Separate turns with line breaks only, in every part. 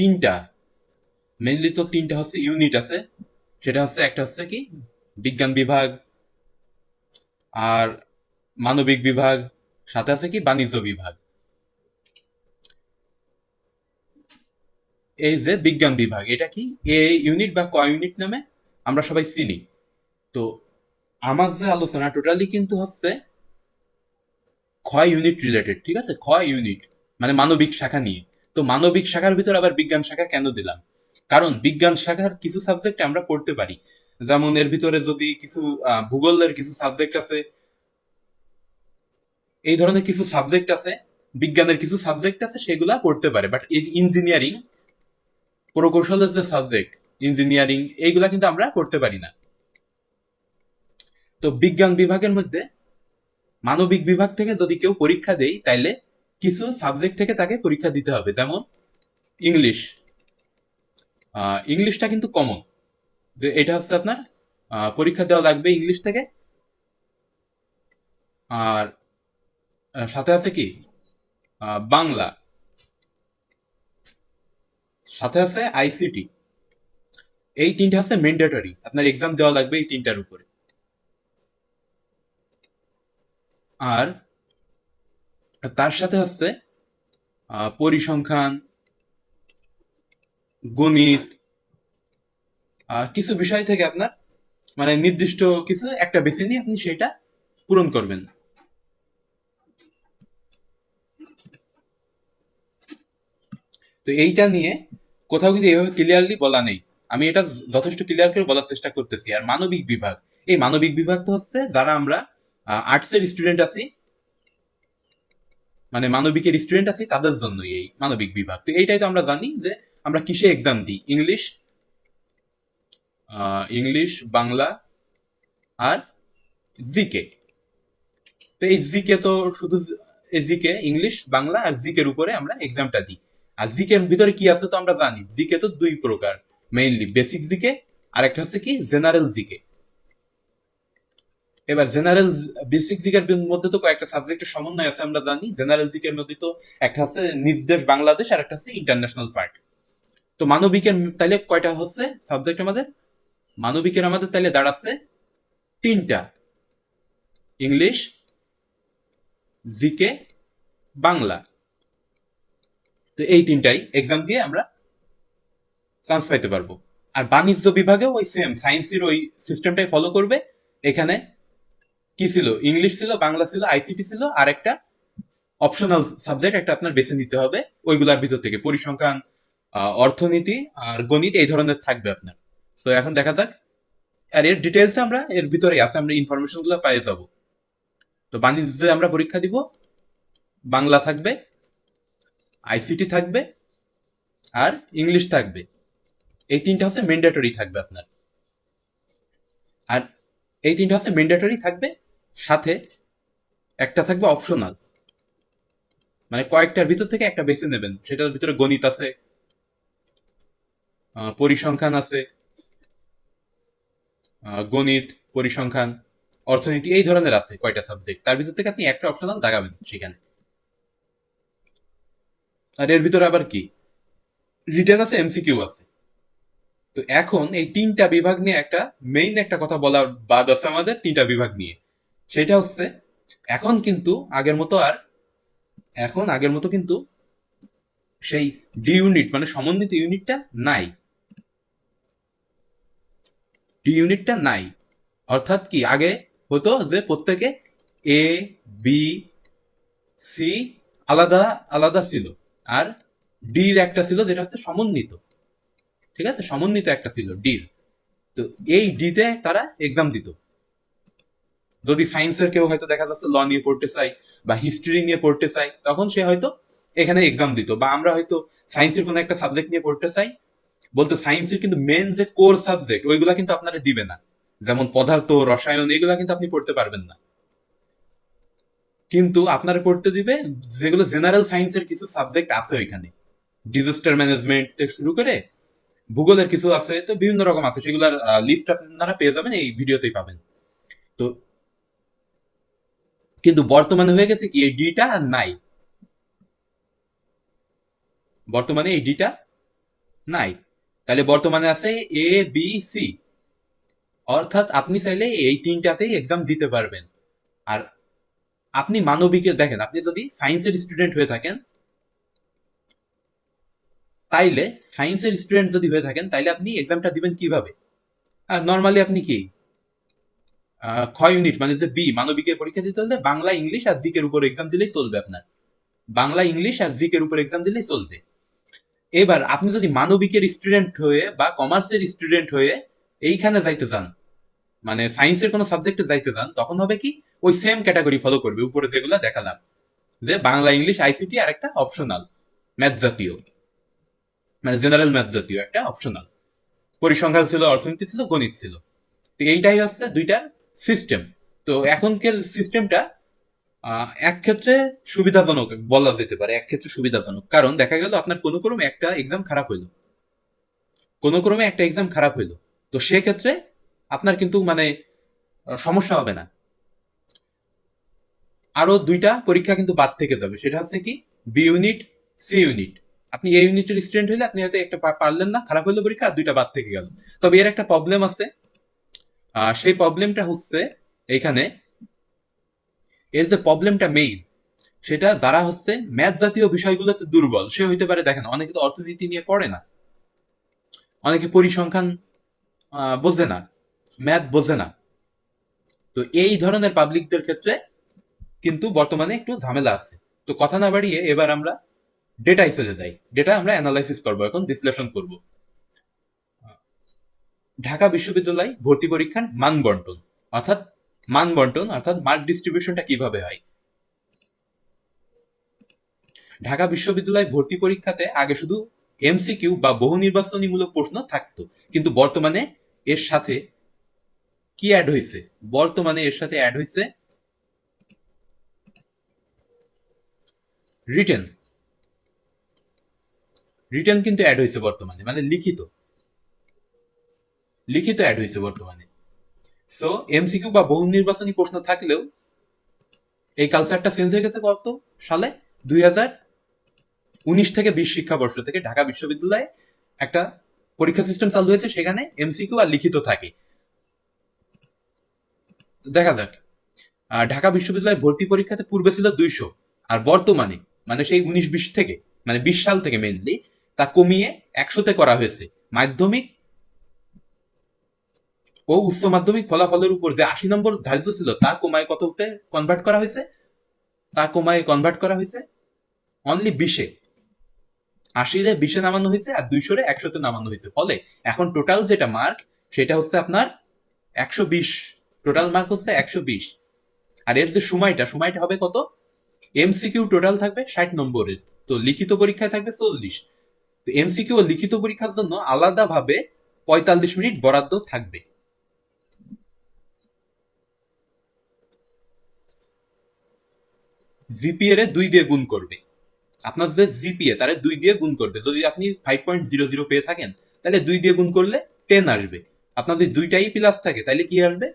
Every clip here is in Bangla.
তিনটা। মেনলি তো তিনটা হচ্ছে ইউনিট আছে। সেটা হচ্ছে একটা হচ্ছে কি? বিজ্ঞান বিভাগ আর মানবিক বিভাগ, সাথে আছে কি? বাণিজ্য বিভাগ। এই যে বিজ্ঞান বিভাগ, এটা কি? এ ইউনিট বা ক ইউনিট নামে আমরা সবাই চিনি। তো আমার যে আলোচনা টোটালি কিন্তু হচ্ছে ক্ষয় ইউনিট রিলেটেড ঠিক আছে? ক্ষয় ইউনিট মানে মানবিক শাখা নিয়ে। তো মানবিক শাখার ভিতর আবার বিজ্ঞান শাখা কেন দিলাম? কারণ বিজ্ঞান শাখার কিছু সাবজেক্ট আমরা পড়তে পারি। যেমন এর ভিতরে যদি কিছু ভূগোলের কিছু সাবজেক্ট আছে, এই ধরনের কিছু সাবজেক্ট আছে, বিজ্ঞানের কিছু সাবজেক্ট আছে, সেগুলা পড়তে পারে। বাট ইঞ্জিনিয়ারিং প্রকৌশলের যে সাবজেক্ট ইঞ্জিনিয়ারিং এইগুলা কিন্তু আমরা পড়তে পারি না। তো বিজ্ঞান বিভাগের মধ্যে, মানবিক বিভাগ থেকে যদি কেউ পরীক্ষা দেয়, তাইলে কিছু সাবজেক্ট থেকে তাকে পরীক্ষা দিতে হবে। যেমন ইংলিশ ইংলিশটা কিন্তু কমন যে এটা হচ্ছে আপনার পরীক্ষা দেওয়া লাগবে ইংলিশ থেকে। আর সাথে আছে কি? বাংলা। সাথে আছে আইসিটি এই তিনটা হচ্ছে ম্যান্ডেটরি আপনার এক্সাম দেওয়া লাগবে এই তিনটার উপরে। আর তার সাথে হচ্ছে পরিসংখ্যান, গণিত কিছু বিষয় থেকে আপনার মানে নির্দিষ্ট কিছু, একটা বেছে নিয়ে আপনি সেটা পূরণ করবেন। তো এইটা নিয়ে কোথাও কিন্তু এভাবে ক্লিয়ারলি বলা নেই। আমি এটা যথেষ্ট ক্লিয়ার করে বলার চেষ্টা করতেছি। আর মানবিক বিভাগ। এই মানবিক বিভাগ তো হচ্ছে, যারা আমরা আর্টসের স্টুডেন্ট আছি মানে মানবিকের স্টুডেন্ট আছি তাদের জন্যই এই মানবিক বিভাগ। তো এইটাই তো আমরা জানি যে আমরা কিসে এক্সাম দিই? ইংলিশ ইংলিশ বাংলা আর জিকে তো এই জিকে তো শুধু জিকে ইংলিশ বাংলা আর জিকের উপরে আমরা এক্সামটা দিই। আর জিকের ভিতরে কি আছে তো আমরা জানি? জিকে তো দুই প্রকার মেইনলি বেসিক জিকে আর একটা হচ্ছে কি জেনারেল জিকে এবার জেনারেল বেসিক জিকের মধ্যে তো কয়েকটা সাবজেক্টের সমন্বয় আছে, আমরা জানি। জেনারেল জিকের মধ্যে তো একটা হচ্ছে নিজ দেশ বাংলাদেশ আর একটা হচ্ছে ইন্টারন্যাশনাল পার্ট তো মানবিকের তাইলে কয়টা হচ্ছে সাবজেক্ট আমাদের? মানবিকের আমাদের তাইলে দাঁড়াচ্ছে তিনটা। English, GK, Bangla. তো এই তিনটাই এক্সাম দিয়ে আমরা চান্স পাইতে পারব। আর বাণিজ্য বিভাগেও ওই সেম সায়েন্সের ওই সিস্টেমটাই ফলো করবে। এখানে কি ছিল? ইংলিশ ছিল, বাংলা ছিল আইসিটি ছিল, আর একটা অপশনাল সাবজেক্ট একটা আপনার বেছে নিতে হবে। ওইগুলার ভিতর থেকে পরিসংখ্যান অর্থনীতি আর গণিত এই ধরনের থাকবে আপনার। তো এখন দেখা যাক। আর এর ডিটেলস আমরা, এর ভিতরে আছে, আমরা ইনফরমেশনগুলো পেয়ে যাব। তো বাণিজ্যে আমরা পরীক্ষা দিব। বাংলা থাকবে আইসিটি থাকবে, আর ইংলিশ থাকবে। এই তিনটা হচ্ছে ম্যান্ডেটরি থাকবে আপনার। আর এই তিনটা হচ্ছে ম্যান্ডেটরি থাকবে সাথে একটা থাকবে অপশনাল মানে কয়েকটার ভিতর থেকে একটা বেছে নেবেন। সেটার ভিতরে গণিত আছে পরিসংখ্যান আছে গণিত, পরিসংখ্যান, অর্থনীতি, এই ধরনের আছে কয়টা সাবজেক্ট তার ভিতর থেকে আপনি একটা অপশনাল দাগাবেন সেখানে। আর এর ভিতরে আবার কি? রিটেন আছে এমসিকিউ আছে। তো এখন এই তিনটা বিভাগ নিয়ে একটা মেইন একটা কথা বলার বাদ আছে আমাদের, তিনটা বিভাগ নিয়ে। সেটা হচ্ছে, এখন কিন্তু আগের মতো আর, এখন আগের মতো কিন্তু সেই ডি ইউনিট মানে সমন্বিত ইউনিটটা নাই। ডি ইউনিটটা নাই। অর্থাৎ কি, আগে হতো যে প্রত্যেকে এ বি সি আলাদা আলাদা ছিল। আর ডির একটা ছিল যেটা হচ্ছে সমন্বিত। ঠিক আছে? সমন্বিত একটা ছিল ডির তো এই ডিতে তারা এক্সাম দিত। যদি সায়েন্সের কেউ হয়তো দেখা যাচ্ছে ল নিয়ে পড়তে চাই বা হিস্ট্রি নিয়ে পড়তে চাই তখন সে হয়তো এখানে এক্সাম দিত। বা আমরা হয়তো সায়েন্সের কোনো একটা সাবজেক্ট নিয়ে পড়তে চাই, বলতো সায়েন্সের কিন্তু মেন যে কোর সাবজেক্ট ওইগুলা কিন্তু আপনারা দিবে না। যেমন পদার্থ, রসায়ন, এগুলা কিন্তু আপনি পড়তে পারবেন না। কিন্তু আপনারা পড়তে দিবে, যেগুলো জেনারেল সায়েন্সের কিছু সাবজেক্ট আছে ওইখানে। ডিজাস্টার ম্যানেজমেন্ট থেকে শুরু করে, ভূগোলের কিছু আছে, তো বিভিন্ন রকম আছে, সেগুলোর লিস্ট আপনারা পেয়ে যাবেন, এই ভিডিওতেই পাবেন। তো কিন্তু বর্তমানে হয়ে গেছে কি? এই ডিটা নাই। বর্তমানে এই ডিটা নাই। তাহলে বর্তমানে আছে এ বি সি অর্থাৎ আপনি চাইলে এই তিনটাতেই এক্সাম দিতে পারবেন। আর আপনি মানবিকে দেখেন, আপনি যদি সায়েন্সের স্টুডেন্ট হয়ে থাকেন, তাইলে সায়েন্সের স্টুডেন্ট যদি হয়ে থাকেন, তাইলে আপনি এক্সামটা দিবেন কীভাবে? আর নর্মালি আপনি কি? ক্ষয় ইউনিট মানে যে বি মানবিকের পরীক্ষা দিতে হলে বাংলা, ইংলিশ আর জিকের উপর এক্সাম দিলেই চলবে আপনার। বাংলা, ইংলিশ আর জিকের উপর এক্সাম দিলেই চলবে। এবার আপনি যদি মানবিকের স্টুডেন্ট হয়ে বা কমার্সের স্টুডেন্ট হয়ে এইখানে যাইতে চান মানে সায়েন্সের কোনো সাবজেক্টে যাইতে চান তখন হবে কি, ওই সেম ক্যাটাগরি ফলো করবে, উপরে যেগুলো দেখালাম। যে বাংলা, ইংলিশ আইসিটি আর একটা অপশনাল ম্যাথ জাতীয়। মানে জেনারেল ম্যাথ জাতীয় একটা অপশনাল পরিসংখ্যান ছিল, অর্থনীতি ছিল, গণিত ছিল। তো এইটাই হচ্ছে দুইটার সিস্টেম তো এখনকার সিস্টেমটা এক ক্ষেত্রে সুবিধাজনক বলা যেতে পারে, এক ক্ষেত্রে সুবিধাজনক। কারণ দেখা গেল আপনার কোনো ক্রমে একটা এক্সাম খারাপ হইল। কোনো ক্রমে একটা এক্সাম খারাপ হইল। তো সেক্ষেত্রে আপনার কিন্তু মানে সমস্যা হবে না। আরও দুইটা পরীক্ষা কিন্তু বাদ থেকে যাবে। সেটা হচ্ছে কি বি ইউনিট সি ইউনিট আপনি এই ইউনিটের স্টুডেন্ট হলে আপনি হয়তো একটা পারলেন না, খারাপ হইল পরীক্ষা, আর দুইটা বাদ থেকে গেল। তবে এর একটা প্রবলেম আছে সেই প্রবলেমটা হচ্ছে এইখানে এর যে প্রবলেমটা মেইন সেটা যারা হচ্ছে ম্যাথ জাতীয় বিষয়গুলোতে দুর্বল, সে হইতে পারে দেখেন, অনেকে তো অর্থনীতি নিয়ে পড়ে না। অনেকে পরিসংখ্যান বোঝে না ম্যাথ বোঝে না। তো এই ধরনের পাবলিকদের ক্ষেত্রে কিন্তু বর্তমানে একটু ঝামেলা আছে। তো কথা না বাড়িয়ে এবার আমরা ডেটায় চলে যাই। ডেটা আমরা অ্যানালাইসিস করব, এখন বিশ্লেষণ করব। ঢাকা বিশ্ববিদ্যালয় ভর্তি পরীক্ষার মান বন্টন অর্থাৎ মান বন্টন অর্থাৎ মার্ক ডিস্ট্রিবিউশনটা কীভাবে হয়? ঢাকা বিশ্ববিদ্যালয় ভর্তি পরীক্ষাতে আগে শুধু এমসিকিউ বা বহু নির্বাচনীমূলক প্রশ্ন থাকতো, কিন্তু বর্তমানে এর সাথে কি অ্যাড হয়েছে বর্তমানে এর সাথে অ্যাড হয়েছে রিটেন রিটেন কিন্তু অ্যাড হয়েছে বর্তমানে মানে লিখিত। লিখিত অ্যাড হয়েছে বর্তমানে। সো এমসিকিউ বা বহু নির্বাচনী প্রশ্ন থাকলেও এই কালচারটা চেঞ্জ হয়ে গেছে কত সালে দুই হাজার উনিশ থেকে বিশ শিক্ষাবর্ষ থেকে ঢাকা বিশ্ববিদ্যালয়ে একটা পরীক্ষা সিস্টেম চালু হয়েছে সেখানে এমসিকিউ আর লিখিত থাকে। দেখা যাক। আহ, ঢাকা বিশ্ববিদ্যালয়ে ভর্তি পরীক্ষাতে পূর্বে ছিল দুইশো আর বর্তমানে মানে সেই উনিশ বিশ থেকে মানে বিশ সাল থেকে মেনলি তা কমিয়ে একশোতে করা হয়েছে। মাধ্যমিক ও উচ্চ মাধ্যমিক ফলাফলের উপর যে আশি নম্বর ধার্য ছিল তা কমায় কততে কনভার্ট করা হয়েছে? তা কমায় কনভার্ট করা হয়েছে? অনলি বিশে। আশিরে বিশে নামানো হয়েছে আর দুইশোরে একশোতে নামানো হয়েছে। ফলে এখন টোটাল যেটা মার্ক সেটা হচ্ছে আপনার একশো বিশ। টোটাল মার্ক হচ্ছে একশো বিশ। আর এর যে সময়টা সময়টা হবে কত? এমসিকিউ টোটাল থাকবে ষাট নম্বরের তো লিখিত পরীক্ষায় থাকবে চল্লিশ। তো এমসিকিউ লিখিত পরীক্ষার জন্য আলাদাভাবে পঁয়তাল্লিশ মিনিট বরাদ্দ থাকবে। জিপিএ দুই দিয়ে গুণ করবে। আপনার যে জিপিএ তারে দুই দিয়ে গুণ করবে। যদি আপনি ফাইভ পয়েন্ট জিরো জিরো পেয়ে থাকেন, তাহলে দুই দিয়ে গুণ করলে টেন আসবে। আপনার যদি দুইটাই প্লাস থাকে, তাহলে কি আসবে?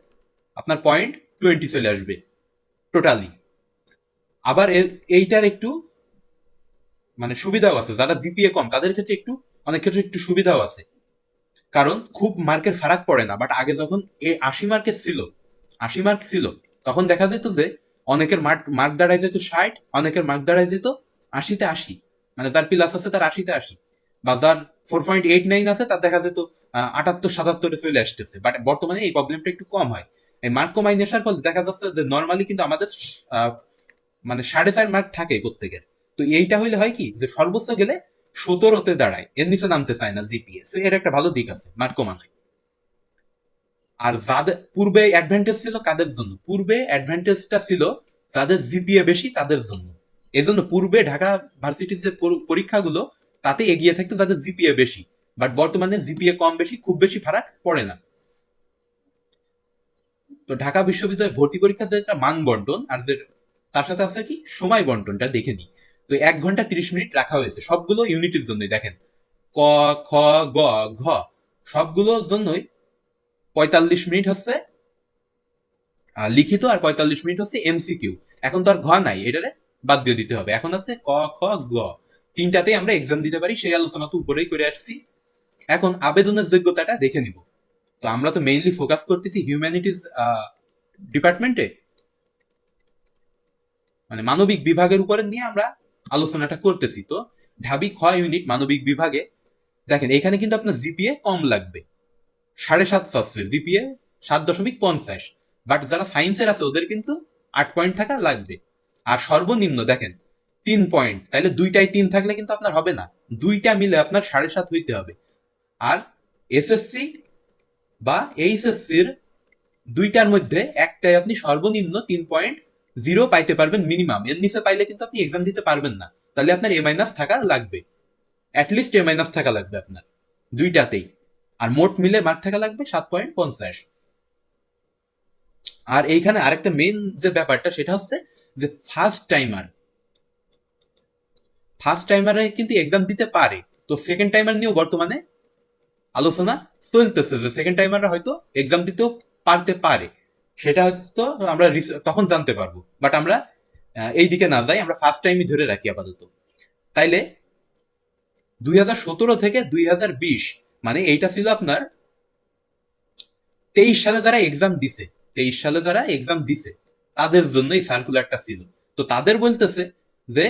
আপনার পয়েন্ট টোয়েন্টি চলে আসবে টোটালি আবার এর, এইটার একটু মানে সুবিধাও আছে। যারা জিপিএ কম, তাদের ক্ষেত্রে একটু, অনেক ক্ষেত্রে একটু সুবিধাও আছে। কারণ খুব মার্কের ফারাক পড়ে না বাট আগে যখন এ আশি মার্কের ছিল, আশি মার্ক ছিল, তখন দেখা যেত যে অনেকের মার্ক মার্ক যেত ষাট, অনেকের মার্ক দাঁড়ায় যেত আশিতে আশি। মানে যার প্লাস আছে তার আশিতে আশি। বা যার ফোর পয়েন্ট এইট নাইন আছে তার দেখা যেত আটাত্তর, সাতাত্তরে চলে আসতেছে। বাট বর্তমানে এই প্রবলেমটা একটু কম হয়। এই মার্ক কমাই নেশার ফলে দেখা যাচ্ছে যে নর্মালি কিন্তু আমাদের মানে সাড়ে চার মার্ক থাকে প্রত্যেকের। তো এইটা হইলে হয় কি যে সর্বোচ্চ গেলে সতেরোতে দাঁড়ায়। এর নিচে নামতে চায় না জিপিএ সো এর একটা ভালো দিক আছে মার্ক কমানোয়। আর যাদের, পূর্বে অ্যাডভান্টেজ ছিল কাদের জন্য? পূর্বে অ্যাডভান্টেজটা ছিল যাদের জিপিএ বেশি, তাদের জন্য। এজন্য পূর্বে ঢাকা ভার্সিটির যে পর- পরীক্ষাগুলো, তাতে এগিয়ে থাকতো যাদের জিপিএ বেশি। বাট বর্তমানে জিপিএ কম বেশি, খুব বেশি ফারাক পড়ে না। তো ঢাকা বিশ্ববিদ্যালয় ভর্তি পরীক্ষা যেটা মান বন্টন, আর যে তার সাথে আছে কি? সময় বন্টনটা দেখে নিই। তো এক ঘণ্টা তিরিশ মিনিট রাখা হয়েছে। সবগুলো ইউনিটের জন্যই দেখেন। ক, খ, গ, ঘ, সবগুলোর জন্যই পঁয়তাল্লিশ মিনিট হচ্ছে লিখিত আর পঁয়তাল্লিশ মিনিট হচ্ছে এমসিকিউ এখন তো আর ঘ নাই, এটারে বাদ দিয়ে দিতে হবে। এখন আছে ক, খ, গ। তিনটাতেই আমরা এক্সাম দিতে পারি, সেই আলোচনা তো উপরেই করে আসছি। এখন আবেদনের যোগ্যতাটা দেখে নিব। তো আমরা তো মেইনলি ফোকাস করতেছি হিউম্যানিটিস ডিপার্টমেন্টে মানে মানবিক বিভাগের উপরে নিয়ে আমরা আলোচনাটা করতেছি। তো ঢাবি খ ইউনিট মানবিক বিভাগে, দেখেন এখানে কিন্তু আপনার জিপিএ কম লাগবে। সাড়ে সাত চাচ্ছে, জিপিএ সাত দশমিক পঞ্চাশ। বাট যারা সায়েন্সের আছে, ওদের কিন্তু আট পয়েন্ট থাকা লাগবে। আর সর্বনিম্ন, দেখেন, তিন পয়েন্ট তাহলে দুইটাই তিন থাকলে কিন্তু আপনার হবে না। দুইটা মিলে আপনার সাড়ে সাত হইতে হবে। আর এসএসসি বা এইচএসসির দুইটার মধ্যে একটাই আপনি সর্বনিম্ন তিন পয়েন্ট জিরো পাইতে পারবেন মিনিমাম এর নিচে পাইলে কিন্তু আপনি এক্সাম দিতে পারবেন না। তাহলে আপনার এ মাইনাস থাকা লাগবে। অ্যাটলিস্ট এ মাইনাস থাকা লাগবে আপনার। দুইটাতেই। আর মোট মিলে মার্ক থাকা লাগবে সাত পয়েন্ট পঞ্চাশ। আর এইখানে আরেকটা মেন যে ব্যাপারটা, সেটা হচ্ছে যে ফার্স্ট টাইমার ফার্স্ট টাইমারে কিন্তু এক্সাম দিতে পারে। তো সেকেন্ড টাইমার নিয়েও বর্তমানে আলোচনা চলতেছে যে সেকেন্ড টাইমাররা হয়তো এক্সাম দিতেও পারতে পারে। সেটা হয়তো আমরা তখন জানতে পারব। বাট আমরা এই দিকে না যাই, আমরা ফার্স্ট টাইমই ধরে রাখি আপাতত। তাইলে দুই হাজার সতেরো থেকে দুই হাজার বিশ মানে এইটা ছিল আপনার তেইশ সালে যারা এক্সাম দিছে, তেইশ সালে যারা এক্সাম দিছে, তাদের জন্য এই সার্কুলারটা ছিল। তো তাদের বলতেছে যে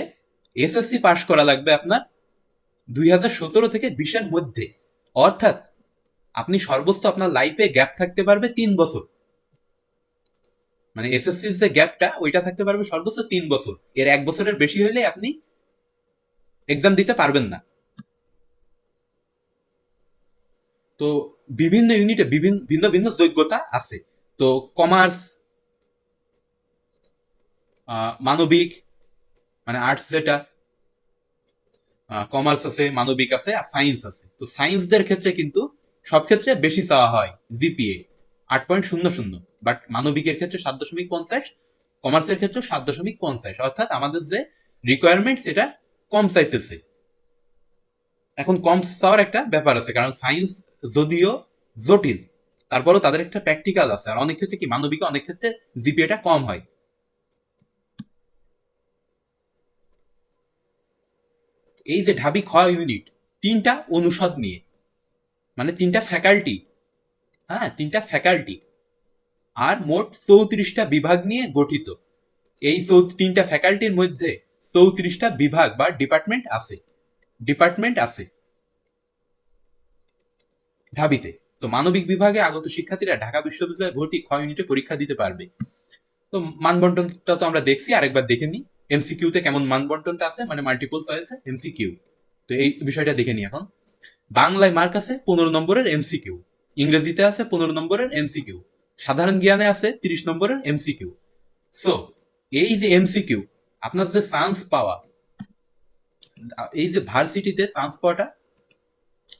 এসএসসি পাশ করা লাগবে আপনার দুই হাজার সতেরো থেকে বিশের মধ্যে। অর্থাৎ আপনি সর্বোচ্চ আপনার লাইফে গ্যাপ থাকতে পারবে তিন বছর। মানে এসএসসির যে গ্যাপটা ওইটা থাকতে পারবে সর্বোচ্চ তিন বছর। এর এক বছরের বেশি হলে আপনি এক্সাম দিতে পারবেন না। তো বিভিন্ন ইউনিটে বিভিন্ন, ভিন্ন ভিন্ন যোগ্যতা আছে। তো কমার্স মানবিক মানে আর্টস যেটা কমার্স আছে, মানবিক আছে, আর সায়েন্স আছে। তো সায়েন্সদের ক্ষেত্রে কিন্তু সব ক্ষেত্রে বেশি চাওয়া হয় জিপিএ আট পয়েন্ট শূন্য শূন্য। বাট মানবিকের ক্ষেত্রে সাত দশমিক পঞ্চাশ কমার্সের ক্ষেত্রে সাত দশমিক পঞ্চাশ। অর্থাৎ আমাদের যে রিকোয়ারমেন্ট সেটা কম চাইতেছে। এখন কম চাওয়ার একটা ব্যাপার আছে, কারণ সায়েন্স যদিও জটিল, তারপরেও তাদের একটা প্র্যাকটিক্যাল আছে। আর অনেক ক্ষেত্রে কি, মানবিকে অনেক ক্ষেত্রে জিপিএটা কম হয়। এই যে ঢাবি খ ইউনিট তিনটা অনুষদ নিয়ে মানে তিনটা ফ্যাকাল্টি হ্যাঁ তিনটা ফ্যাকাল্টি আর মোট চৌত্রিশটা বিভাগ নিয়ে গঠিত। এই তিনটা ফ্যাকাল্টির মধ্যে চৌত্রিশটা বিভাগ বা ডিপার্টমেন্ট আছে। ডিপার্টমেন্ট আছে। ঢাবিতে তো মানবিক বিভাগে আগত শিক্ষার্থীরা ঢাকা বিশ্ববিদ্যালয়ে ভর্তি খ ইউনিটে পরীক্ষা দিতে পারবে। তো মানবন্টনটা তো আমরা দেখছি, আরেকবার দেখে নিই। এমসিকিউতে কেমন মানবন্টনটা আছে? মানে মাল্টিপল চয়েসে এমসিকিউ তো এই বিষয়টা দেখে নিই এখন। বাংলায় মার্ক আছে পনেরো নম্বরের এমসিকিউ ইংরেজিতে আছে পনেরো নম্বরের এমসিকিউ সাধারণ জ্ঞানে আছে তিরিশ নম্বরের এমসিকিউ সো এই যে এমসিকিউ আপনার যে চান্স পাওয়া, এই যে ভার্সিটিতে চান্স পাওয়াটা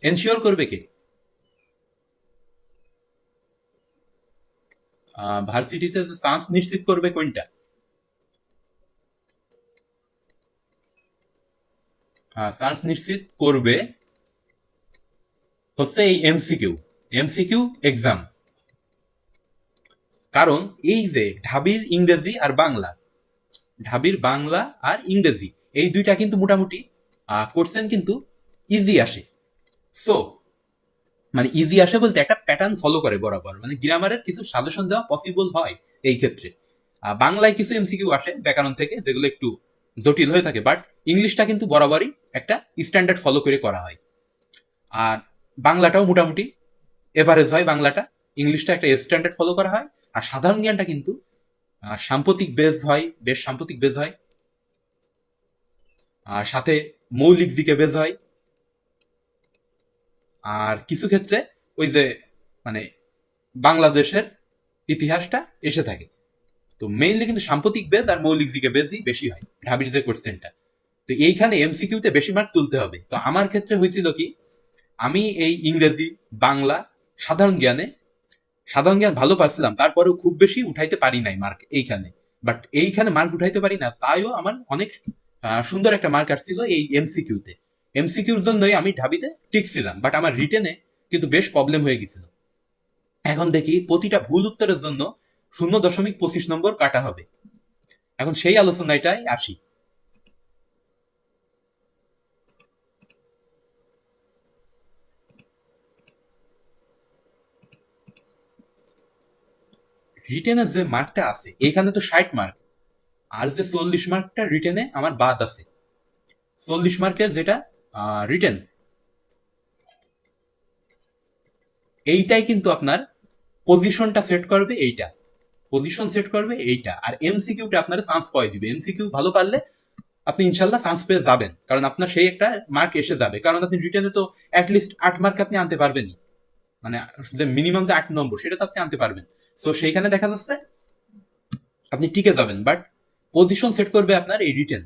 এনশিওর করবে কে? ভার্সিটিতে চান্স নিশ্চিত করবে কোনটা? চান্স নিশ্চিত করবে হচ্ছে এই এমসিকিউ এমসিকিউ এক্সাম কারণ এই যে ঢাবির ইংরেজি আর বাংলা, ঢাবির বাংলা আর ইংরেজি, এই দুইটা কিন্তু মোটামুটি কোর্সেন কিন্তু ইজি আসে। সো মানে ইজি আসে বলতে একটা প্যাটার্ন ফলো করে বরাবর। মানে গ্রামারের কিছু সাজেশন দেওয়া পসিবল হয় এই ক্ষেত্রে। বাংলায় কিছু এমসিকিউ আসে ব্যাকরণ থেকে, যেগুলো একটু জটিল হয়ে থাকে বাট ইংলিশটা কিন্তু বরাবরই একটা স্ট্যান্ডার্ড ফলো করে করা হয়। আর বাংলাটাও মোটামুটি এভারেজ হয় বাংলাটা। ইংলিশটা একটা স্ট্যান্ডার্ড ফলো করা হয়। আর সাধারণ জ্ঞানটা কিন্তু সাম্প্রতিক বেজ হয়, বেশ সাম্প্রতিক বেজ হয়। আর সাথে মৌলিক দিকে বেজ হয়। আর কিছু ক্ষেত্রে ওই যে মানে বাংলাদেশের ইতিহাসটা এসে থাকে। তো মেইনলি কিন্তু সাম্প্রতিক বেজ আর মৌলিক দিকে বেজই বেশি হয়, ঢাবির যে কোশ্চেনটা তো এইখানে এমসিকিউতে বেশি মার্ক তুলতে হবে। তো আমার ক্ষেত্রে হয়েছিল কি, আমি এই ইংরেজি, বাংলা সাধারণ জ্ঞানে, সাধারণ জ্ঞান ভালো পারছিলাম, তারপরেও খুব বেশি উঠাইতে পারি নাই মার্ক এইখানে। বাট এইখানে মার্ক উঠাইতে পারি না, তাইও আমার অনেক সুন্দর একটা মার্ক আসছিল এই এমসিকিউতে এমসিকিউর জন্যই আমি ঢাবিতে টিকছিলাম বাট আমার রিটেনে কিন্তু বেশ প্রবলেম হয়ে গেছিল এখন দেখি প্রতিটা ভুল উত্তরের জন্য শূন্য দশমিক পঁচিশ নম্বর কাটা হবে। এখন সেই আলোচনাটাই আসি। রিটেনের যে মার্কটা আছে, এখানে তো ষাট মার্ক আর যে চল্লিশ মার্কটা রিটেনে আমার বাদ আছে। চল্লিশ মার্কের যেটা রিটেন এইটাই কিন্তু আপনার পজিশনটা সেট করবে এইটা। পজিশন সেট করবে এইটা। আর এমসিকিউটা আপনার চান্স পাওয়াই দিবে। এমসিকিউ ভালো পারলে আপনি ইনশাল্লাহ চান্স পেয়ে যাবেন। কারণ আপনার সেই একটা মার্ক এসে যাবে। কারণ আপনি রিটেনে তো অ্যাটলিস্ট আট মার্ক আপনি আনতে পারবেনই। মানে যে মিনিমাম যে আট নম্বর, সেটা তো আপনি আনতে পারবেন। সো সেইখানে দেখা যাচ্ছে আপনি টিকে যাবেন। বাট পজিশন সেট করবে আপনার এই রিটেন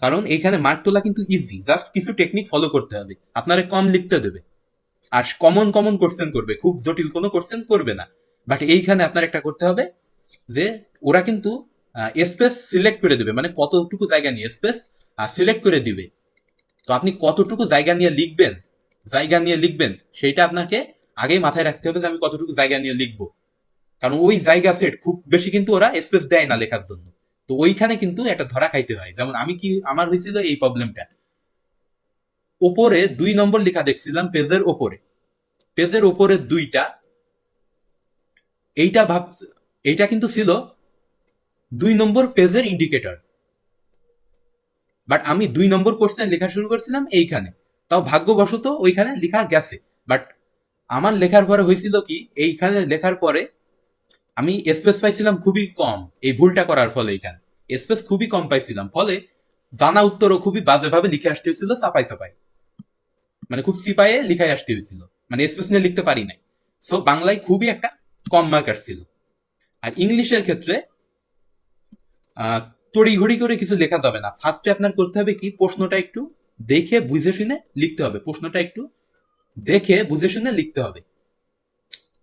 কারণ এইখানে মার্ক তোলা কিন্তু ইজি জাস্ট কিছু টেকনিক ফলো করতে হবে। আপনারে কম লিখতে দেবে। আর কমন কমন কোশ্চেন করবে। খুব জটিল কোনো কোশ্চেন করবে না। বাট এইখানে আপনার একটা করতে হবে যে, ওরা কিন্তু স্পেস সিলেক্ট করে দেবে। মানে কতটুকু জায়গা নিয়ে স্পেস সিলেক্ট করে দিবে। তো আপনি কতটুকু জায়গা নিয়ে লিখবেন, জায়গা নিয়ে লিখবেন, সেইটা আপনাকে আগেই মাথায় রাখতে হবে যে আমি কতটুকু জায়গা নিয়ে লিখব। কারণ ওই জায়গা সেট খুব বেশি কিন্তু ওরা স্পেস দেয় না লেখার জন্য। তো ওইখানে কিন্তু একটা ধরা খাইতে হয়। যেমন আমি কি, আমার হয়েছিল এই প্রবলেমটা ওপরে দুই নম্বর লেখা দেখছিলাম, পেজের ওপরে। পেজের ওপরে দুইটা, এইটা ভাব, এইটা কিন্তু ছিল দুই নম্বর পেজের ইন্ডিকেটর বাট আমি দুই নম্বর কোর্সে লেখা শুরু করছিলাম এইখানে। তাও ভাগ্যবশত ওইখানে লেখা গেছে। বাট আমার লেখার পরে হয়েছিল কি, এইখানে লেখার পরে আমি স্পেস পাইছিলাম খুবই কম। এই ভুলটা করার ফলে এইখানে স্পেস খুবই কম পাইছিলাম। ফলে জানা উত্তরও খুবই বাজেভাবে লিখে আসতে হয়েছিল, চাপাই চাপাই। মানে খুব চিপায়ে লিখাই আসতে হয়েছিল। মানে স্পেস নিয়ে লিখতে পারি নাই। সো বাংলায় খুবই একটা কম মার্ক আসছিল। আর ইংলিশের ক্ষেত্রে তড়িঘড়ি করে কিছু লেখা যাবে না। ফার্স্টে আপনার করতে হবে কি? প্রশ্নটা একটু দেখে, বুঝে শুনে লিখতে হবে। প্রশ্নটা একটু দেখে, বুঝে শুনে লিখতে হবে।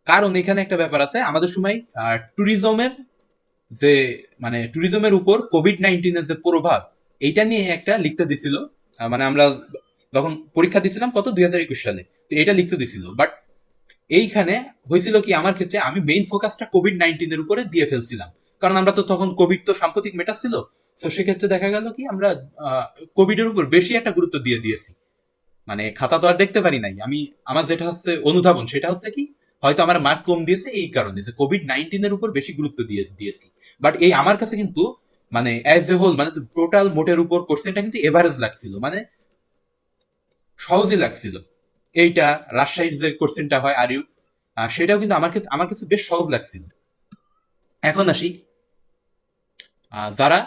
কারণ এখানে একটা ব্যাপার আছে, আমাদের সময় ট্যুরিজমের যে মানে ট্যুরিজমের উপর কোভিড নাইন্টিনের যে প্রভাব, এইটা নিয়ে একটা লিখতে দিছিল। মানে আমরা যখন পরীক্ষা দিছিলাম কত? দুই হাজার একুশ সালে। তো এটা লিখতে দিছিল। বাট এইখানে হয়েছিল কি, আমার ক্ষেত্রে আমি মেইন ফোকাসটা কোভিড নাইন্টিনের উপরে দিয়ে ফেলছিলাম। কারণ আমরা তো তখন কোভিড তো সাম্প্রতিক মেটা ছিল। তো সেক্ষেত্রে দেখা গেল কি, আমরা কোভিডের উপর বেশি একটা গুরুত্ব দিয়ে দিয়েছি। মানে খাতা তো আর দেখতে পারি নাই। আমি, আমার যেটা হচ্ছে অনুধাবন, সেটা হচ্ছে কি হয়তো আমার মার্ক কম দিয়েছে এই কারণে, যে কোভিড নাইন্টিনের উপর বেশি গুরুত্ব দিয়ে দিয়েছি। বাট এই আমার কাছে কিন্তু মানে অ্যাজ এ হোল মানে টোটাল মোটের উপর কোশ্চেনটা কিন্তু এভারেজ লাগছিল মানে সহজই লাগছিল। এইটা রাজশাহীর যে কোশ্চেনটা হয় আর ইউ সেটাও কিন্তু আমার ক্ষেত্রে, আমার কাছে বেশ সহজ লাগছিল। এখন আসি যারা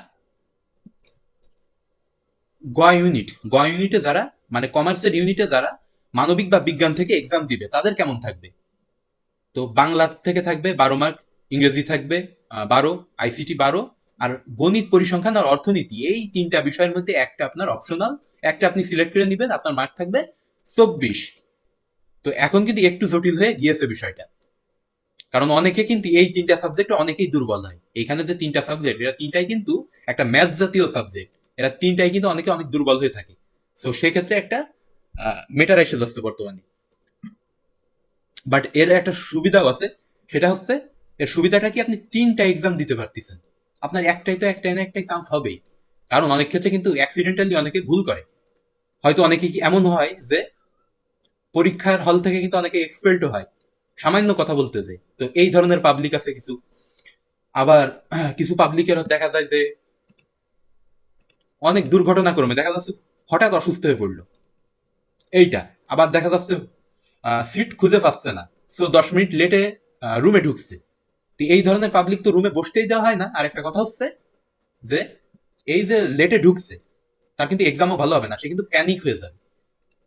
গ ইউনিট গ ইউনিটে যারা মানে কমার্সের ইউনিটে যারা মানবিক বা বিজ্ঞান থেকে এক্সাম দিবে, তাদের কেমন থাকবে? তো বাংলা থেকে থাকবে বারো মার্ক ইংরেজি থাকবে বারো আইসিটি বারো, আর গণিত পরিসংখ্যান আর অর্থনীতি, এই তিনটা বিষয়ের মধ্যে একটা আপনার অপশনাল একটা আপনি সিলেক্ট করে নেবেন, আপনার মার্ক থাকবে চব্বিশ। তো এখন কিন্তু একটু জটিল হয়ে গিয়েছে বিষয়টা। কারণ অনেকে কিন্তু এই তিনটা সাবজেক্ট অনেকেই দুর্বল হয়। এখানে যে তিনটা সাবজেক্ট এরা তিনটাই কিন্তু একটা ম্যাথ জাতীয় সাবজেক্ট এরা তিনটাই কিন্তু অনেকে অনেক দুর্বল হয়ে থাকে। তো সেক্ষেত্রে একটা মেটার এসে যাচ্ছে বর্তমানে। বাট এর একটা সুবিধাও আছে। সেটা হচ্ছে, এর সুবিধাটা কি আপনি তিনটা এক্সাম দিতে পারতেছেন। আপনার একটাই তো একটাই না একটাই চান্স হবেই। কারণ অনেক ক্ষেত্রে কিন্তু অ্যাক্সিডেন্টালি অনেকে ভুল করে। হয়তো অনেকে এমন হয় যে, পরীক্ষার হল থেকে কিন্তু অনেকে এক্সপেল্টও হয়। সামান্য কথা বলতে যে, তো এই ধরনের পাবলিক আছে কিছু। আবার কিছু পাবলিকের দেখা যায় যে, অনেক দুর্ঘটনা ক্রমে দেখা যাচ্ছে হঠাৎ অসুস্থ হয়ে পড়ল। এইটা। আবার দেখা যাচ্ছে সিট খুঁজে পাচ্ছে না। সো দশ মিনিট লেটে রুমে ঢুকছে। তো এই ধরনের পাবলিক তো রুমে বসতেই দেওয়া হয় না। আর একটা কথা হচ্ছে যে, এই যে লেটে ঢুকছে, তার কিন্তু এক্সামও ভালো হবে না। সে কিন্তু প্যানিক হয়ে যাবে।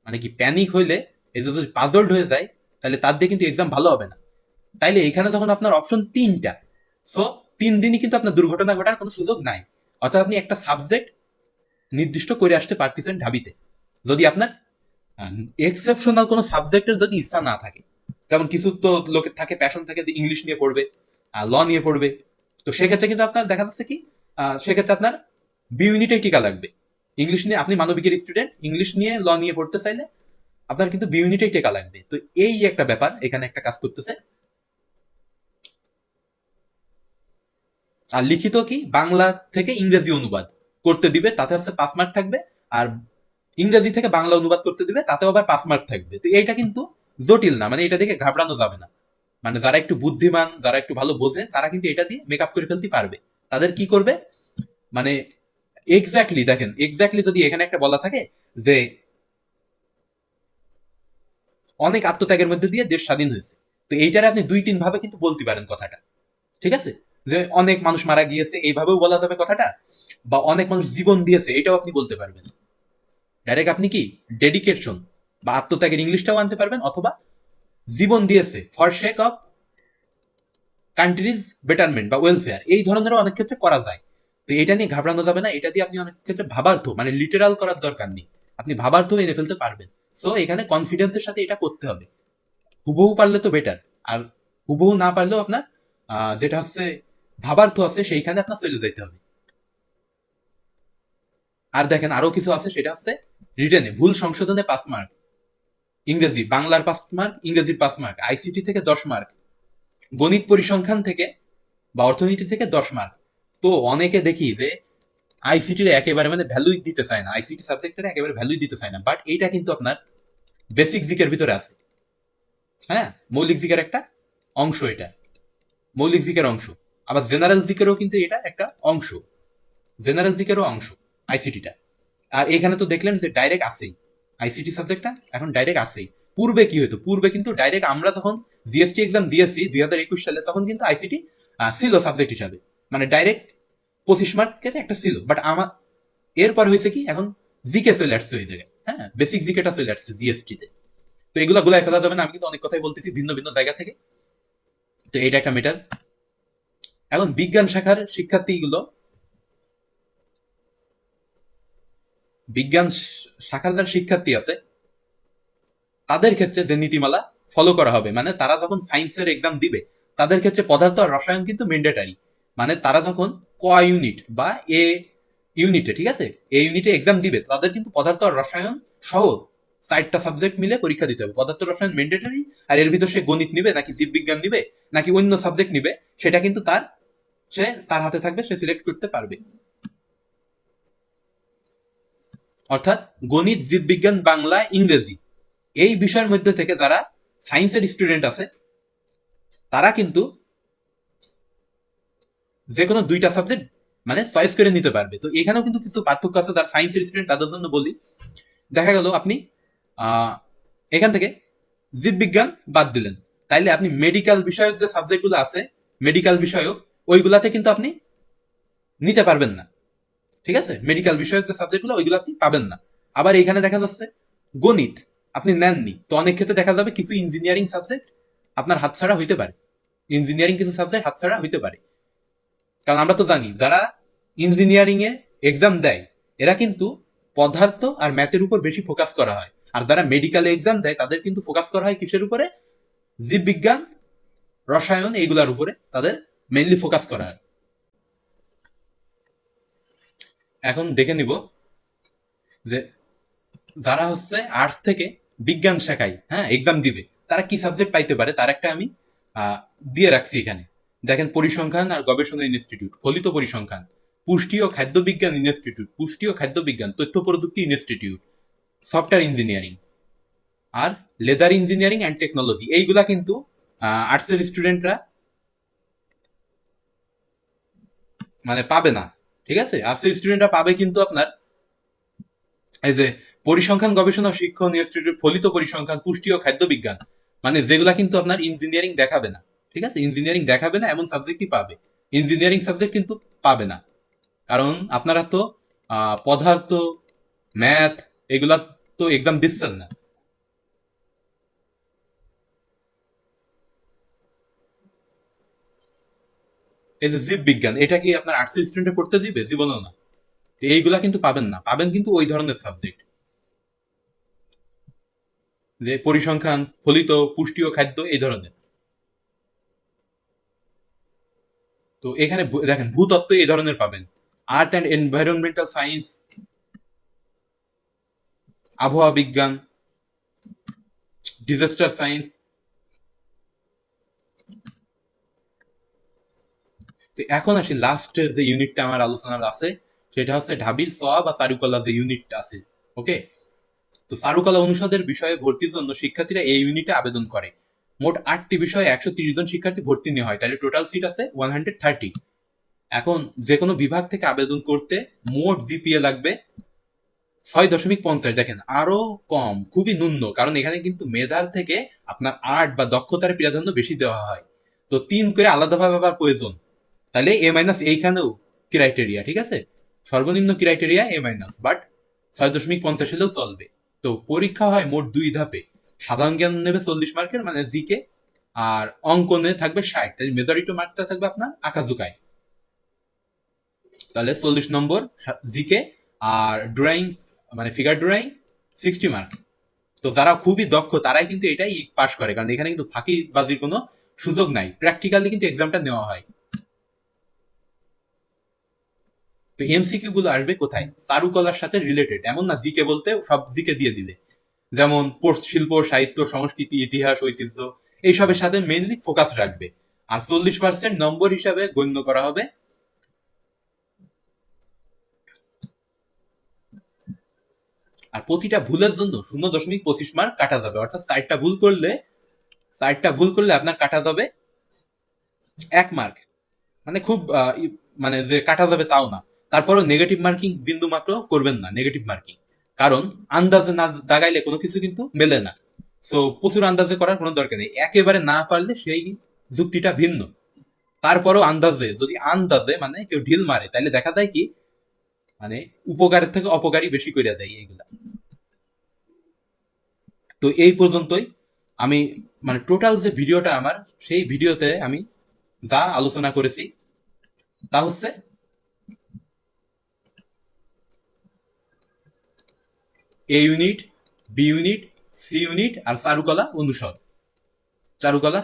মানে কি প্যানিক হইলে, এই যদি পাজল্ড হয়ে যায়, তাহলে তার দিয়ে কিন্তু এক্সাম ভালো হবে না। তাইলে এখানে তখন আপনার অপশন তিনটা। সো তিন দিনই কিন্তু আপনার দুর্ঘটনা ঘটার কোনো সুযোগ নাই। অর্থাৎ আপনি একটা সাবজেক্ট নির্দিষ্ট করে আসতে পারতেছেন ঢাবিতে। যদি আপনার এক্সেপশনাল কোনো সাবজেক্টের যদি ইচ্ছা না থাকে যেমন কিছু তো লোকের থাকে প্যাশন থাকে যে ইংলিশ নিয়ে পড়বে ল নিয়ে পড়বে, তো সেক্ষেত্রে কিন্তু আপনার দেখা যাচ্ছে কি সেক্ষেত্রে আপনার বি ইউনিটেই টিকা লাগবে। ইংলিশ নিয়ে আপনি মানবিকের স্টুডেন্ট ইংলিশ নিয়ে ল নিয়ে পড়তে চাইলে আপনার কিন্তু বি ইউনিটেই টেকা লাগবে। তো এই একটা ব্যাপার, এখানে একটা কাজ করতেছে। আর লিখিত কি, বাংলা থেকে ইংরেজি অনুবাদ করতে দিবে, তাতে হচ্ছে পাঁচ মার্ক থাকবে, আর ইংরেজি থেকে বাংলা অনুবাদ করতে দিবে, তাতেও আবার পাঁচ মার্ক থাকবে। তো এইটা কিন্তু জটিল না মানে এটা দেখে ঘাবড়ানো যাবে না। মানে যারা একটু বুদ্ধিমান, যারা একটু ভালো বোঝে, তারা কিন্তু এটা দিয়ে মেকআপ করে ফেলতে পারবে। তাদের কি করবে? মানে এক্স্যাক্টলি দেখেন এক্স্যাক্টলি যদি এখানে একটা বলা থাকে যে অনেক আত্মত্যাগের মধ্যে দিয়ে দেশ স্বাধীন হয়েছে। তো এইটারে আপনি দুই তিন ভাবে কিন্তু বলতে পারেন কথাটা। ঠিক আছে? যে অনেক মানুষ মারা গিয়েছে, এইভাবেও বলা যাবে কথাটা, বা অনেক মানুষ জীবন দিয়েছে, এটাও আপনি বলতে পারবেন। ডাইরেক্ট আপনি কি ডেডিকেশন বা আত্মত্যাগের ইংলিশটাও আনতে পারবেন অথবা জীবন দিয়েছে for sake of country's betterment বা ওয়েলফেয়ার এই ধরনেরও অনেক ক্ষেত্রে করা যায়। তো এটা নিয়ে ঘাবড়ানো যাবে না, এটা দিয়ে আপনি অনেক ক্ষেত্রে ভাবার্থ মানে লিটারাল করার দরকার নেই। আপনি ভাবার্থ এনে ফেলতে পারবেন। সো এখানে কনফিডেন্সের সাথে এটা করতে হবে। হুবহু পারলে তো বেটার আর হুবহু না পারলেও আপনার যেটা হচ্ছে ভাবার্থ আছে, সেইখানে আপনার চলে যেতে হবে। আর দেখেন আরও কিছু আছে, সেটা হচ্ছে রিটেনে, ভুল সংশোধনে পাঁচ মার্ক ইংরেজি, বাংলার পাঁচ মার্ক ইংরেজির পাঁচ মার্ক আইসিটি থেকে দশ মার্ক গণিত পরিসংখ্যান থেকে বা অর্থনীতি থেকে দশ মার্ক তো অনেকে দেখি যে আইসিটির একেবারে মানে ভ্যালুই দিতে চায় না আইসিটি সাবজেক্টের একেবারে ভ্যালুই দিতে চায় না বাট এইটা কিন্তু আপনার বেসিক জিকের ভিতরে আছে। হ্যাঁ মৌলিক জিকের একটা অংশ এটা। মৌলিক জিকের অংশ। আবার জেনারেল জিকেরও কিন্তু এটা একটা অংশ। জেনারেল জিকেরও অংশ। আইসিটিটা আর এখানে তো দেখলেন যে ডাইরেক্ট আসেই। আইসিটি সাবজেক্টটা এখন ডাইরেক্ট আসেই। পূর্বে কি হতো পূর্বে কিন্তু ডাইরেক্ট আমরা যখন জিএসটি এক্সাম দিয়েছি দুই হাজার একুশ সালে, তখন কিন্তু আইসিটি ছিল সাবজেক্ট হিসাবে। মানে ডাইরেক্ট পঁচিশ মার্কের একটা ছিল। বাট আমার এরপর হয়েছে কি? এখন জিকে চলে আসছে ওই জায়গায়। হ্যাঁ? বেসিক জিকেটা চলে আসছে জিএসটিতে তো। এগুলো গুলাই ফেলা যাবে না। আমি কিন্তু অনেক কথাই বলতেছি ভিন্ন ভিন্ন জায়গা থেকে। তো এটা একটা মেটার এখন বিজ্ঞান শাখার শিক্ষার্থীগুলো বিজ্ঞান শাখার যারা শিক্ষার্থী আছে, তাদের ক্ষেত্রে যে নীতিমালা ফলো করা হবে মানে তারা যখন সায়েন্সের এক্সাম দিবে, তাদের ক্ষেত্রে পদার্থ আর রসায়ন কিন্তু ম্যান্ডেটারি মানে তারা যখন ক ইউনিট বা এ ইউনিটে ঠিক আছে? এ ইউনিটে এক্সাম দিবে, তাদের কিন্তু পদার্থ আর রসায়ন সহ চারটা সাবজেক্ট মিলে পরীক্ষা দিতে হবে। পদার্থ, রসায়ন ম্যান্ডেটারি আর এর ভিতর সে গণিত নিবে, নাকি জীববিজ্ঞান নিবে, নাকি অন্য সাবজেক্ট নিবে, সেটা কিন্তু তার, সে, তার হাতে থাকবে, সে সিলেক্ট করতে পারবে। অর্থাৎ গণিত, জীববিজ্ঞান, বাংলা, ইংরেজি, এই বিষয়ের মধ্যে থেকে যারা সায়েন্সের স্টুডেন্ট আছে, তারা কিন্তু যে কোনো দুইটা সাবজেক্ট মানে চয়েস করে নিতে পারবে। তো এখানেও কিন্তু কিছু পার্থক্য আছে যারা সায়েন্সের স্টুডেন্ট, তাদের জন্য বলি। দেখা গেল আপনি এখান থেকে জীববিজ্ঞান বাদ দিলেন। তাইলে আপনি মেডিকেল বিষয়ক যে সাবজেক্টগুলো আছে মেডিকেল বিষয়ক, ওইগুলাতে কিন্তু আপনি নিতে পারবেন না। ঠিক আছে? মেডিকেল বিষয়ক যে সাবজেক্টগুলো ওইগুলো আপনি পাবেন না। আবার এখানে দেখা যাচ্ছে, গণিত আপনি নেননি। তো অনেক ক্ষেত্রে দেখা যাবে কিছু ইঞ্জিনিয়ারিং সাবজেক্ট আপনার হাতছাড়া হইতে পারে। ইঞ্জিনিয়ারিং কিছু সাবজেক্ট হাতছাড়া হইতে পারে। কারণ আমরা তো জানি, যারা ইঞ্জিনিয়ারিং এ এক্সাম দেয়, এরা কিন্তু পদার্থ আর ম্যাথের উপর বেশি ফোকাস করা হয়। আর যারা মেডিকেল এক্সাম দেয়, তাদের কিন্তু ফোকাস করা হয় কিসের উপরে? জীববিজ্ঞান, রসায়ন, এইগুলার উপরে তাদের মেইনলি ফোকাস করা হয়। এখন দেখে নিব যে যারা হচ্ছে আর্টস থেকে বিজ্ঞান শাখায় হ্যাঁ এক্সাম দিবে, তারা কি সাবজেক্ট পাইতে পারে? তার একটা আমি দিয়ে রাখছি এখানে। দেখেন পরিসংখ্যান আর গবেষণা ইনস্টিটিউট ফলিত পরিসংখ্যান, পুষ্টি ও খাদ্য বিজ্ঞান ইনস্টিটিউট পুষ্টি ও খাদ্য বিজ্ঞান, তথ্য প্রযুক্তি ইনস্টিটিউট সফটওয়্যার ইঞ্জিনিয়ারিং আর লেদার ইঞ্জিনিয়ারিং অ্যান্ড টেকনোলজি এইগুলা কিন্তু আর্টসের স্টুডেন্টরা মানে পাবে না। ঠিক আছে? আর্টসের স্টুডেন্টরা পাবে কিন্তু আপনার এই যে পরিসংখ্যান গবেষণা শিক্ষণ ইনস্টিটিউট ফলিত পরিসংখ্যান পুষ্টি ও খাদ্য বিজ্ঞান। মানে যেগুলা কিন্তু আপনার ইঞ্জিনিয়ারিং দেখাবে না। ঠিক আছে? ইঞ্জিনিয়ারিং দেখাবে না, এমন সাবজেক্টই পাবে। ইঞ্জিনিয়ারিং সাবজেক্ট কিন্তু পাবে না। কারণ আপনারা তো পদার্থ ম্যাথ এগুলা তো এক্সাম দিচ্ছেন না। এই যে জীব বিজ্ঞান। এটা কি আপনার আর্টস স্টুডেন্টে পড়তে দিবে? জীবনেও না। এইগুলা কিন্তু পাবেন না। পাবেন কিন্তু ওই ধরনের সাবজেক্ট যে পরিসংখ্যান, ফলিত পুষ্টি ও খাদ্য, এই ধরনের। তো এখানে দেখেন, ভূতত্ত্ব এই ধরনের পাবেন। আর্থ অ্যান্ড এনভায়রনমেন্টাল সায়েন্স আবহাওয়া বিজ্ঞান ডিজাস্টার সায়েন্স তো এখন আসি লাস্টের যে ইউনিটটা আমার আলোচনার আছে, সেটা হচ্ছে ঢাবির সোয়া বা চারুকলা যে ইউনিটটা আছে ওকে তো চারুকলা অনুষদের বিষয়ে ভর্তির জন্য শিক্ষার্থীরা এই ইউনিটে আবেদন করে। মোট আটটি বিষয়ে একশো তিরিশ জন শিক্ষার্থী ভর্তি নেওয়া হয়, তাহলে টোটাল সিট আছে ওয়ান হান্ড্রেড থার্টি এখন যে কোনো বিভাগ থেকে আবেদন করতে মোট জিপিএ লাগবে ছয় দশমিক পঞ্চাশ। দেখেন, আরও কম, খুবই ন্যূন, কারণ এখানে কিন্তু মেধার থেকে আপনার আর্ট বা দক্ষতার প্রাধান্য বেশি দেওয়া হয়। তো তিন করে আলাদাভাবে আবার প্রয়োজন। তাহলে এ মাইনাস এইখানেও ক্রাইটেরিয়া ঠিক আছে? সর্বনিম্ন ক্রাইটেরিয়া এ মাইনাস বাট ছয় দশমিক পঞ্চাশ হলেও চলবে। তো পরীক্ষা হয় মোট দুই ধাপে। সাধারণ জ্ঞান নেবে চল্লিশ মার্কের মানে জিকে আর অঙ্কনে থাকবে ষাট। তাহলে মেজরিটি মার্কটা থাকবে আপনার আঁকাঝুকায়। তাহলে চল্লিশ নম্বর জিকে আর ড্রয়িং মানে ফিগার ড্রয়িং সিক্সটি মার্ক তো যারা খুবই দক্ষ, তারাই কিন্তু এটাই পাশ করে। কারণ এখানে কিন্তু ফাঁকিবাজির কোনো সুযোগ নাই। প্র্যাকটিক্যালি কিন্তু এক্সামটা নেওয়া হয়। তো এমসিকিউ গুলো আসবে কোথায়? চারুকলার সাথে রিলেটেড এমন না জিকে বলতে সব জিকে দিয়ে দিবে। যেমন শিল্প, সাহিত্য, সংস্কৃতি, ইতিহাস, ঐতিহ্য, এইসবের সাথে মেইনলি ফোকাস রাখবে। আর চল্লিশ পার্সেন্ট নম্বর হিসাবে গণ্য করা হবে আর প্রতিটা ভুলের জন্য শূন্য দশমিক পঁচিশ মার্ক কাটা যাবে। অর্থাৎ সাইডটা ভুল করলে সাইডটা ভুল করলে আপনার কাটা যাবে এক মার্ক মানে খুব মানে যে কাটা যাবে তাও না। তারপরেও নেগেটিভ মার্কিং বিন্দু মাত্র করবেন না নেগেটিভ মার্কিং কারণ আন্দাজে না দাগাইলে কোনো কিছু কিন্তু মেলে না। সো প্রচুর আন্দাজে করার কোনো দরকার নেই। একেবারে না পারলে সেই যুক্তিটা ভিন্ন। তারপরেও আন্দাজে, যদি আন্দাজে মানে কেউ ঢিল মারে, তাহলে দেখা যায় কি মানে উপকারের থেকে অপকারই বেশি করে দেয় এইগুলা। তো এই পর্যন্তই আমি মানে টোটাল যে ভিডিওটা আমার, সেই ভিডিওতে আমি যা আলোচনা করেছি, তা হচ্ছে A unit B unit C unit আর চারুকলা অনুষদ চারুকলা